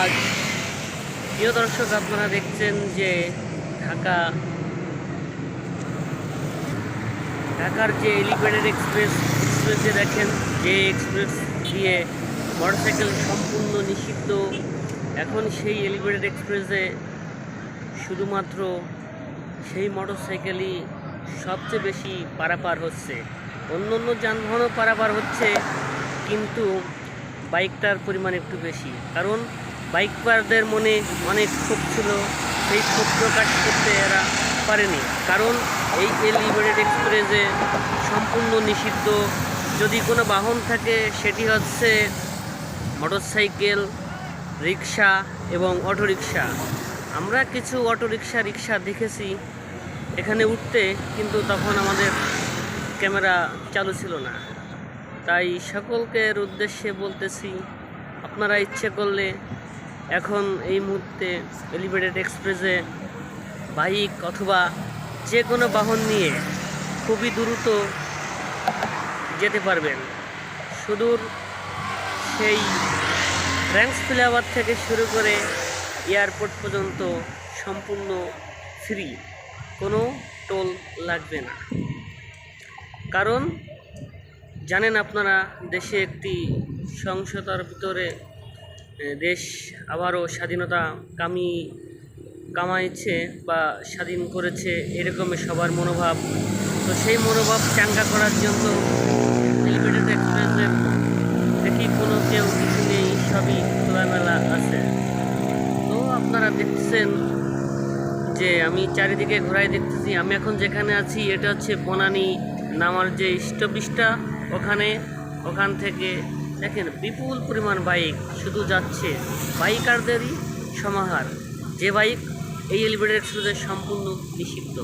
আজ প্রিয় দর্শক, আপনারা দেখছেন যে ঢাকা, ঢাকার যে এলিভেটেড এক্সপ্রেস এক্সপ্রেসে দেখেন, যে এক্সপ্রেস দিয়ে মোটরসাইকেল সম্পূর্ণ নিষিদ্ধ। এখন সেই এলিভেটেড এক্সপ্রেসে শুধুমাত্র সেই মোটরসাইকেলই সবচেয়ে বেশি পারাপার হচ্ছে। অন্য অন্য যানবাহনও পারাপার হচ্ছে, কিন্তু বাইকটার পরিমাণ একটু বেশি। কারণ বাইকবারদের মনে অনেক ক্ষোভ ছিল। সেই ক্ষোভ প্রকাশ করতে এরা পারেনি। কারণ এই এলিভেটেড এক্সপ্রেসে সম্পূর্ণ নিষিদ্ধ। যদি কোনো বাহন থাকে, সেটি হচ্ছে মোটরসাইকেল রিক্সা এবং অটোরিকশা আমরা কিছু অটোরিকশা রিক্সা দেখেছি এখানে উঠতে, কিন্তু তখন আমাদের ক্যামেরা চালু ছিল না। তাই সকলকের উদ্দেশ্যে বলতেছি, আপনারা ইচ্ছে করলে এখন এই মুহূর্তে এলিভেটেড এক্সপ্রেসে বাইক অথবা যে কোনো বাহন নিয়ে খুবই দ্রুত যেতে পারবেন। সুদূর সেই র্যাঙ্কস ফ্লাইওভার থেকে শুরু করে এয়ারপোর্ট পর্যন্ত সম্পূর্ণ ফ্রি কোনো টোল লাগবে না। কারণ জানেন আপনারা, দেশে একটি সংসতার ভিতরে দেশ আবারও স্বাধীনতা কামি, কামাইছে বা স্বাধীন করেছে এরকমই সবার মনোভাব। তো সেই মনোভাব চাঙ্গা করার জন্য এলিভেটেড এক্সপ্রেসের দেখি কোনো কেউ কিছু নেই, সবই খোলামেলা আছে। তো আপনারা দেখছেন যে আমি চারিদিকে ঘোরাই দেখতেছি। আমি এখন যেখানে আছি, এটা হচ্ছে বনানি নামার যে স্টপিসটা ওখানে, ওখান থেকে দেখেন বিপুল পরিমাণ বাইক শুধু যাচ্ছে বাইকারদেরই সমাহার। যে বাইক এই এলিভেটেড এক্সপ্রেসে সম্পূর্ণ নিষিদ্ধ।